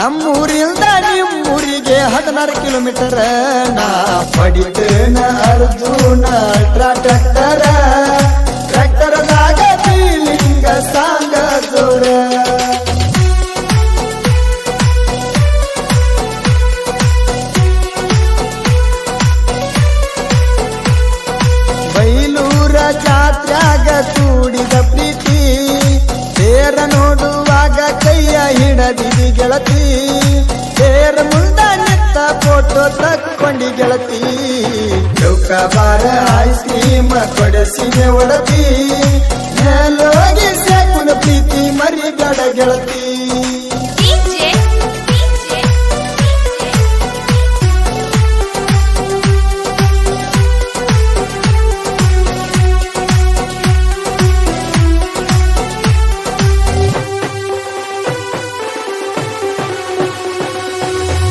ನಮ್ಮೂರಿಂದ ನಿಮ್ಮೂರಿಗೆ ಹದಿನಾರು ಕಿಲೋಮೀಟರ್ ನಾ ಪಡಿತೇನ ಅರ್ಜುನ ಟ್ರಾಕ್ಟರ್ ಟ್ರ್ಯಾಕ್ಟರ್ದಾಗ ಬೀಲಿಂಗ ಸಾಂಗ ಜೋರ. ಬೈಲೂರ ಜಾತ್ರಾಗ ಕೂಡಿದ ಪ್ರೀತಿ ಗೆಳತಿ ಸೇರ ಮುಂದ ನಿತ್ತ ಫೋಟೋ ತಕ್ಕೊಂಡಿ ಗೆಳತಿ. ಚೌಕಬಾರ ಐಸ್ ಕ್ರೀಮ್ ಕೊಡಸಿದೆ ಒಡತಿ. ಮೇಲೋಗಿ ಸಾಕುನ ಪ್ರೀತಿ ಮರಿಬೇಡ ಗೆಳತಿ.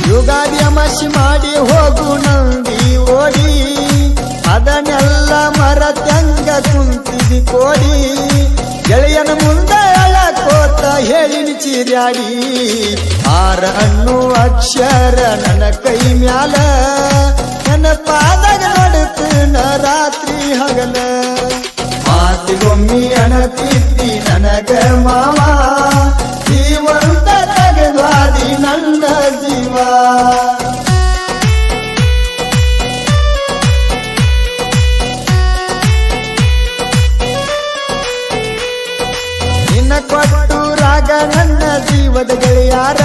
ಯುಗಾದಿ ಅಮಾಸಿ ಮಾಡಿ ಹೋಗು ನಂದಿ ಓಡಿ. ಅದನ್ನೆಲ್ಲ ಮರತಂಗ ಕುಂತಿದಿ ಕೋಡಿ. ಗೆಳೆಯನ ಮುಂದೆ ಅಳಕೋತ ಹೇಳಿನಿ ಚಿರ್ಯಾಡಿ. ಆರ ಅನ್ನು ಅಕ್ಷರ ನನ್ನ ಕೈ ಮ್ಯಾಲ. ನನ್ನ ಪಾದಾಗ ನಡುತ್ತ ರಾತ್ರಿ ಹಗಲ. ಮಾತಿಗೊಮ್ಮಿ ಅಣತಿದ್ದಿ ನನಗ ಮಾವ. ರಾಜ ರಾಗ ನನ್ನ ಜೀವದ ಗೆಳೆಯಾರ.